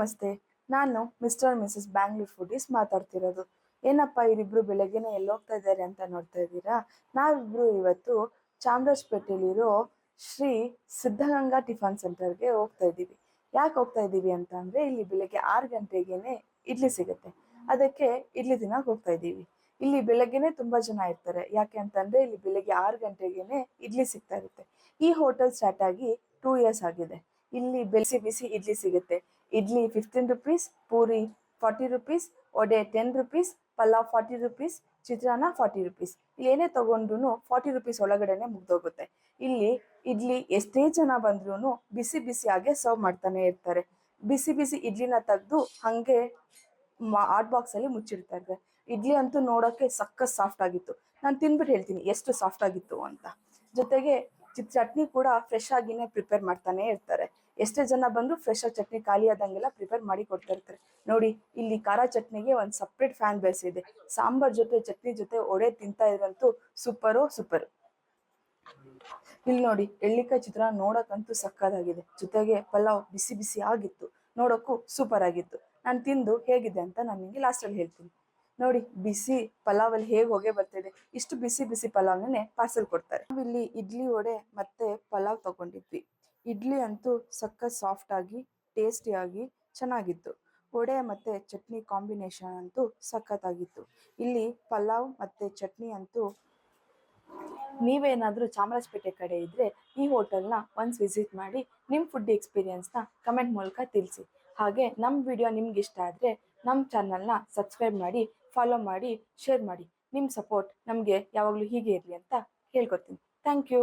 ನಮಸ್ತೆ, ನಾನು mister Mrs Bangalore foodies ಮಾತಾಡ್ತಿರೋದು. ಏನಪ್ಪ, ಇವರಿಬ್ರು ಬೆಳಗ್ಗೆನೇ ಎಲ್ಲಿ ಹೋಗ್ತಾ ಇದ್ದಾರೆ ಅಂತ ನೋಡ್ತಾ ಇದ್ದೀರಾ? ನಾವಿಬ್ರು ಇವತ್ತು ಚಾಮರಾಜಪೇಟೆಯಲ್ಲಿರೋ ಶ್ರೀ ಸಿದ್ಧಗಂಗಾ ಟಿಫನ್ ಸೆಂಟರ್ಗೆ ಹೋಗ್ತಾ ಇದ್ದೀವಿ. ಯಾಕೆ ಹೋಗ್ತಾ ಇದ್ದೀವಿ ಅಂತ ಅಂದರೆ, ಇಲ್ಲಿ ಬೆಳಗ್ಗೆ ಆರು ಗಂಟೆಗೇನೆ ಇಡ್ಲಿ ಸಿಗುತ್ತೆ. ಅದಕ್ಕೆ ಇಡ್ಲಿ ದಿನ ಹೋಗ್ತಾ ಇದ್ದೀವಿ. ಇಲ್ಲಿ ಬೆಳಗ್ಗೆನೆ ತುಂಬಾ ಜನ ಇರ್ತಾರೆ. ಯಾಕೆ ಅಂತಂದ್ರೆ ಇಲ್ಲಿ ಬೆಳಗ್ಗೆ ಆರು ಗಂಟೆಗೇನೆ ಇಡ್ಲಿ ಸಿಗ್ತಾ ಇರುತ್ತೆ. ಈ ಹೋಟೆಲ್ ಸ್ಟಾರ್ಟ್ ಆಗಿ ಟೂ ಇಯರ್ಸ್ ಆಗಿದೆ. ಇಲ್ಲಿ ಬಿಸಿ ಬಿಸಿ ಇಡ್ಲಿ ಸಿಗುತ್ತೆ. Idli fifteen rupees puri forty rupees vada ten rupees pulao forty rupees ಚಿತ್ರಾನ್ನ ಫಾರ್ಟಿ ರುಪೀಸ್ ಇಲ್ಲಿ ಏನೇ ತಗೊಂಡ್ರು ಫಾರ್ಟಿ ರುಪೀಸ್ ಒಳಗಡೆನೆ ಮುಗ್ದೋಗುತ್ತೆ. ಇಲ್ಲಿ ಇಡ್ಲಿ ಎಷ್ಟೇ ಜನ ಬಂದ್ರೂ ಬಿಸಿ ಬಿಸಿಯಾಗೆ ಸರ್ವ್ ಮಾಡ್ತಾನೆ ಇರ್ತಾರೆ. ಬಿಸಿ ಬಿಸಿ ಇಡ್ಲಿನ ತೆಗೆದು ಹಂಗೆ ಬಾಕ್ಸ್ ಅಲ್ಲಿ ಮುಚ್ಚಿರ್ತಾರೆ ಇಡ್ಲಿ ಅಂತೂ ನೋಡೋಕೆ ಸಕ್ಕ ಸಾಫ್ಟ್ ಆಗಿತ್ತು. ನಾನು ತಿನ್ಬಿಟ್ಟು ಹೇಳ್ತೀನಿ ಎಷ್ಟು ಸಾಫ್ಟ್ ಆಗಿತ್ತು ಅಂತ. ಜೊತೆಗೆ ಚಟ್ನಿ ಕೂಡ ಫ್ರೆಶ್ ಆಗಿನೇ ಪ್ರಿಪೇರ್ ಮಾಡ್ತಾನೆ ಇರ್ತಾರೆ. ಎಷ್ಟೇ ಜನ ಬಂದ್ರು ಫ್ರೆಶರ್ ಚಟ್ನಿ ಖಾಲಿ ಆದಂಗೆಲ್ಲ ಪ್ರಿಪೇರ್ ಮಾಡಿ ಕೊಡ್ತಾ ಇರ್ತಾರೆ. ನೋಡಿ, ಇಲ್ಲಿ ಖಾರ ಚಟ್ನಿಗೆ ಒಂದು ಸಪ್ರೇಟ್ ಫ್ಯಾನ್ ಬೇಸ್ ಇದೆ ಸಾಂಬಾರ್ ಜೊತೆ, ಚಟ್ನಿ ಜೊತೆ ಒಡೆ ತಿಂತಾ ಇದ್ರಂತೂ ಸೂಪರು ಸೂಪರ್ ಇಲ್ಲಿ ನೋಡಿ, ಎಳ್ಳಿಕಾಯಿ ಚಿತ್ರ ನೋಡಕ್ಕಂತೂ ಸಕ್ಕದಾಗಿದೆ ಜೊತೆಗೆ ಪಲಾವ್ ಬಿಸಿ ಬಿಸಿ ಆಗಿತ್ತು. ನೋಡೋಕ್ಕೂ ಸೂಪರ್ ಆಗಿತ್ತು. ನಾನು ತಿಂದು ಹೇಗಿದೆ ಅಂತ ನಾನು ನಿಮಗೆ ಲಾಸ್ಟಲ್ಲಿ ಹೇಳ್ತೀನಿ. ನೋಡಿ, ಬಿಸಿ ಪಲಾವ್ ಅಲ್ಲಿ ಹೇಗೆ ಹೋಗೇ ಬರ್ತಿದೆ ಇಷ್ಟು ಬಿಸಿ ಬಿಸಿ ಪಲಾವ್ನೇ ಪಾರ್ಸಲ್ ಕೊಡ್ತಾರೆ. ನಾವಿಲ್ಲಿ ಇಡ್ಲಿ ವಡೆ ಮತ್ತೆ ಪಲಾವ್ ತಗೊಂಡಿದ್ವಿ. ಇಡ್ಲಿ ಅಂತೂ ಸಕ್ಕ ಸಾಫ್ಟ್ ಆಗಿ ಟೇಸ್ಟಿ ಆಗಿ ಚೆನ್ನಾಗಿತ್ತು. ವಡೆ ಮತ್ತು ಚಟ್ನಿ ಕಾಂಬಿನೇಷನ್ ಅಂತೂ ಸಖತ್ತಾಗಿತ್ತು ಇಲ್ಲಿ ಪಲಾವ್ ಮತ್ತು ಚಟ್ನಿ ಅಂತೂ ನೀವೇನಾದರೂ ಚಾಮರಾಜಪೇಟೆ ಕಡೆ ಇದ್ದರೆ ಈ ಹೋಟೆಲ್ನ ಒನ್ಸ್ ವಿಸಿಟ್ ಮಾಡಿ ನಿಮ್ಮ ಫುಡ್ ಎಕ್ಸ್ಪೀರಿಯನ್ಸ್ನ ಕಮೆಂಟ್ ಮೂಲಕ ತಿಳಿಸಿ. ಹಾಗೆ ನಮ್ಮ ವಿಡಿಯೋ ನಿಮ್ಗೆ ಇಷ್ಟ ಆದರೆ ನಮ್ಮ ಚಾನಲ್ನ ಸಬ್ಸ್ಕ್ರೈಬ್ ಮಾಡಿ ಫಾಲೋ ಮಾಡಿ ಶೇರ್ ಮಾಡಿ. ನಿಮ್ಮ ಸಪೋರ್ಟ್ ನಮಗೆ ಯಾವಾಗಲೂ ಹೀಗೆ ಇರಲಿ ಅಂತ ಹೇಳ್ಕೊತೀನಿ ಥ್ಯಾಂಕ್ ಯು